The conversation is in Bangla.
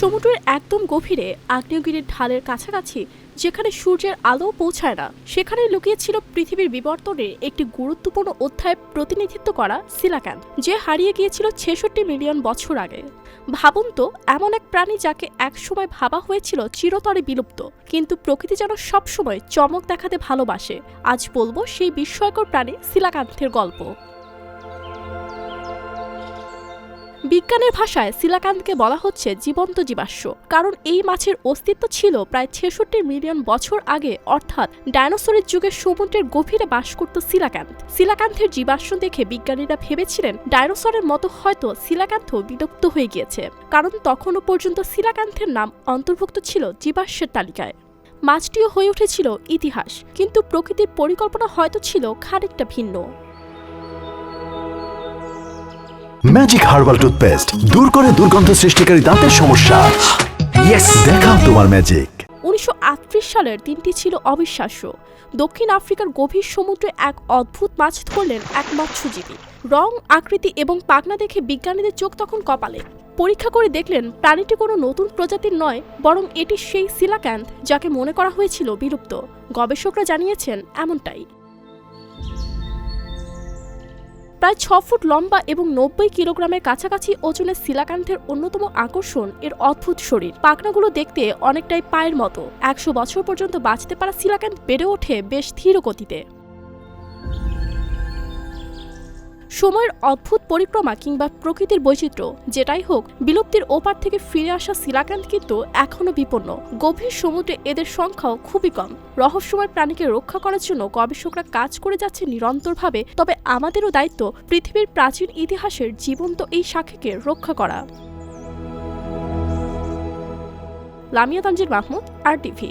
সমুদ্রের একদম গভীরে আগ্নেয়গিরির ঢালের কাছাকাছি যেখানে সূর্যের আলো পৌঁছায় না, সেখানে লুকিয়েছিল পৃথিবীর বিবর্তনের একটি গুরুত্বপূর্ণ অধ্যায় প্রতিনিধিত্ব করা সিলাক্যান্থ যে হারিয়ে গিয়েছিল ছেষট্টি মিলিয়ন বছর আগে। ভাবুন তো, এমন এক প্রাণী যাকে একসময় ভাবা হয়েছিল চিরতরে বিলুপ্ত, কিন্তু প্রকৃতি যেন সবসময় চমক দেখাতে ভালোবাসে। আজ বলব সেই বিস্ময়কর প্রাণী সিলাকান্থের গল্প। বিজ্ঞানের ভাষায় সিলাকান্তকে বলা হচ্ছে জীবন্ত জীবাশ্ম, কারণ এই মাছের অস্তিত্ব ছিল প্রায় ছেষট্টি মিলিয়ন বছর আগে, অর্থাৎ ডায়নোসরের যুগে সমুদ্রের গভীরে বাস করত সিলাকান্ত। সিলাকান্থের জীবাশ্ম দেখে বিজ্ঞানীরা ভেবেছিলেন ডায়নোসরের মতো হয়তো সিলাকান্থ বিলুপ্ত হয়ে গিয়েছে, কারণ তখনও পর্যন্ত সিলাকান্থের নাম অন্তর্ভুক্ত ছিল জীবাশ্মের তালিকায়। মাছটিও হয়ে উঠেছিল ইতিহাস, কিন্তু প্রকৃতির পরিকল্পনা হয়তো ছিল খানিকটা ভিন্ন। ম্যাজিক হার্বাল টুথপেস্ট দূর করে দুর্গন্ধ সৃষ্টিকারী দাঁতের সমস্যা। দেখাও তোমার ম্যাজিক উনিশশো আটত্রিশ সালের দিনটি ছিল অবিশ্বাস্য। দক্ষিণ আফ্রিকার গভীর সমুদ্রে এক অদ্ভুত মাছ ধরলেন এক মৎস্যজীবী। রং, আকৃতি এবং পাখনা দেখে বিজ্ঞানীদের চোখ তখন কপালে। পরীক্ষা করে দেখলেন, প্রাণীটি কোনো নতুন প্রজাতির নয়, বরং এটি সেই সিলাক্যান্থ যাকে মনে করা হয়েছিল বিলুপ্ত। গবেষকরা জানিয়েছেন, এমনটাই। প্রায় ছ ফুট লম্বা এবং নব্বই কিলোগ্রামের কাছাকাছি ওজনের শিলাকান্থের অন্যতম আকর্ষণ এর অদ্ভুত শরীর। পাখনাগুলো দেখতে অনেকটাই পায়ের মতো। একশো বছর পর্যন্ত বাঁচতে পারা শিলাকান্ত বেড়ে ওঠে বেশ ধীর গতিতে সময়ের অদ্ভুত পরিক্রমা কিংবা প্রকৃতির বৈচিত্র্য, যেটাই হোক, বিলুপ্তির ওপার থেকে ফিরে আসা শিলাকান্ত কিন্তু এখনও বিপন্ন। গভীর সমুদ্রে এদের সংখ্যাও খুবই কম। রহস্যময় প্রাণীকে রক্ষা করার জন্য গবেষকরা কাজ করে যাচ্ছে নিরন্তরভাবে, তবে আমাদেরও দায়িত্ব পৃথিবীর প্রাচীন ইতিহাসের জীবন্ত এই সাক্ষীকে রক্ষা করা। Lamia Tanzir Mahmud, R TV